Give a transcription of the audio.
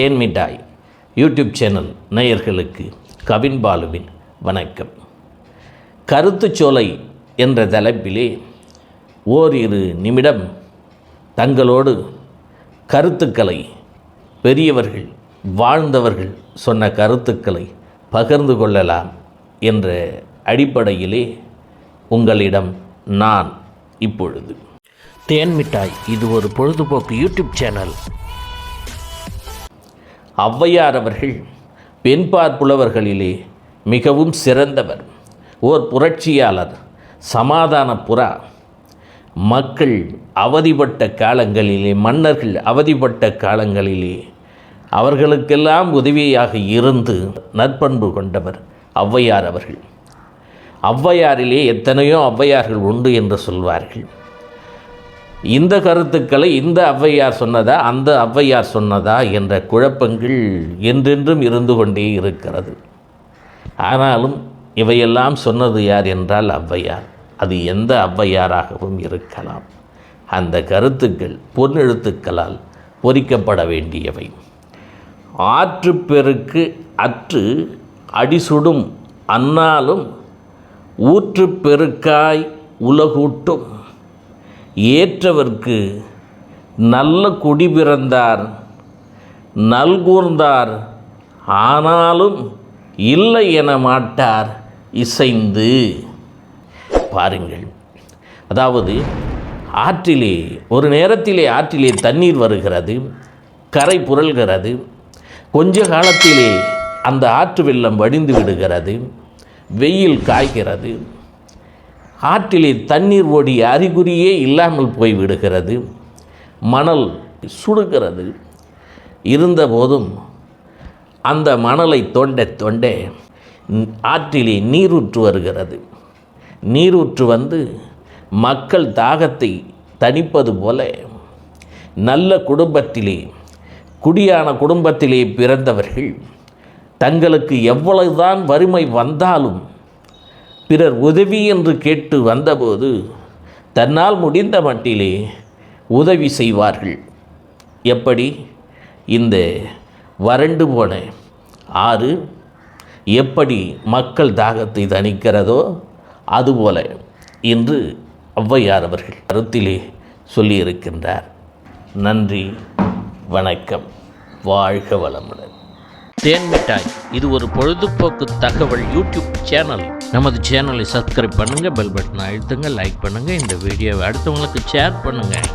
தேன்மிட்டாய் YouTube channel நேயர்களுக்கு கவின் பாலுவின் வணக்கம். கருத்துச்சோலை என்ற தலைப்பிலே ஓரிரு நிமிடம் தங்களோடு கருத்துக்களை பெரியவர்கள் வாழ்ந்தவர்கள் சொன்ன கருத்துக்களை பகிர்ந்து கொள்ளலாம் என்ற அடிப்படையிலே உங்களிடம் நான் இப்பொழுது. தேன்மிட்டாய் இது ஒரு பொழுதுபோக்கு யூடியூப் சேனல். ஔவையார் அவர்கள் பெண்பார் புலவர்களிலே மிகவும் சிறந்தவர். ஓர் புரட்சியாளர் சமாதான புறா. மக்கள் அவதிப்பட்ட காலங்களிலே மன்னர்கள் அவதிப்பட்ட காலங்களிலே அவர்களுக்கெல்லாம் உதவியாக இருந்து நற்பண்பு கொண்டவர் ஔவையார் அவர்கள். ஔவையாரிலே எத்தனையோ ஔவையார்கள் உண்டு என்று சொல்வார்கள். இந்த கருத்துக்களை இந்த ஔவையார் சொன்னதா அந்த ஔவையார் சொன்னதா என்ற குழப்பங்கள் என்றென்றும் இருந்து கொண்டே இருக்கிறது. ஆனாலும் இவையெல்லாம் சொன்னது யார் என்றால் ஔவையார். அது எந்த ஔவையாராகவும் இருக்கலாம். அந்த கருத்துக்கள் பொன்னெழுத்துக்களால் பொறிக்கப்பட வேண்டியவை. ஆற்று பெருக்கு அற்று அடிசுடும் அன்னாலும் ஊற்று பெருக்காய் உலகூட்டும் ஏற்றவர்க்கு நல்ல குடி பிறந்தார் நல்கூர்ந்தார் ஆனாலும் இல்லை என மாட்டார் இசைந்து. பாருங்கள். அதாவது ஆற்றிலே ஒரு நேரத்திலே ஆற்றிலே தண்ணீர் வருகிறது கரை புரள்கிறது கொஞ்ச காலத்திலே அந்த ஆற்று வெள்ளம் வடிந்து விடுகிறது வெயில் காய்கிறது ஆற்றிலே தண்ணீர் ஓடிய அறிகுறியே இல்லாமல் போய் விடுகிறது மணல் சுடுகிறது. இருந்தபோதும் அந்த மணலை தொண்ட தொண்ட ஆற்றிலே நீரூற்று வருகிறது. நீரூற்று வந்து மக்கள் தாகத்தை தணிப்பது போல நல்ல குடும்பத்திலே குடியான குடும்பத்திலே பிறந்தவர்கள் தங்களுக்கு எவ்வளவுதான் வறுமை வந்தாலும் பிறர் உதவி என்று கேட்டு வந்தபோது தன்னால் முடிந்த மட்டிலே உதவி செய்வார்கள். எப்படி? இந்த வறண்டு போன ஆறு எப்படி மக்கள் தாகத்தை தணிக்கிறதோ அதுபோல இன்று ஔவையார் அவர்கள் கருத்திலே சொல்லியிருக்கின்றார். நன்றி வணக்கம் வாழ்க வளமுடன். தேன்மிட்டாய் இது ஒரு பொழுதுபோக்கு தகவல் யூடியூப் சேனல். நமது சேனலை சப்ஸ்கிரைப் பண்ணுங்கள் பெல் பட்டனை அழுத்துங்க லைக் பண்ணுங்கள் இந்த வீடியோவை அடுத்தவங்களுக்கு ஷேர் பண்ணுங்கள்